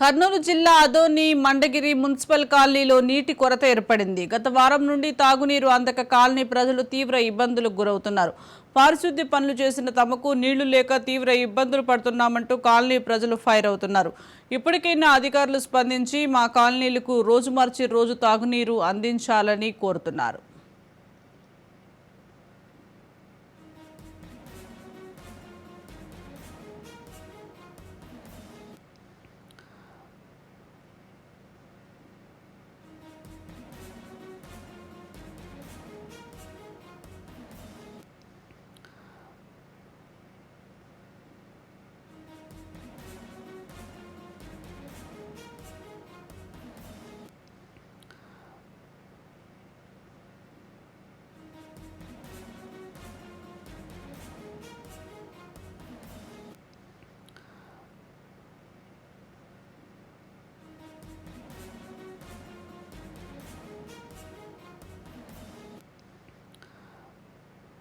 కర్నూలు జిల్లా అదోని మండగిరి మున్సిపల్ కాలనీలో నీటి కొరత ఏర్పడింది. గత వారం నుండి తాగునీరు అందక కాలనీ ప్రజలు తీవ్ర ఇబ్బందులకు గురవుతున్నారు. పారిశుద్ధ్య పనులు చేసిన తమకు నీళ్ళు లేక తీవ్ర ఇబ్బందులు పడుతున్నామంటూ కాలనీ ప్రజలు ఫైర్ అవుతున్నారు. ఇప్పటికైనా అధికారులు స్పందించి మా కాలనీలకు రోజు మార్చి రోజు తాగునీరు అందించాలని కోరుతున్నారు.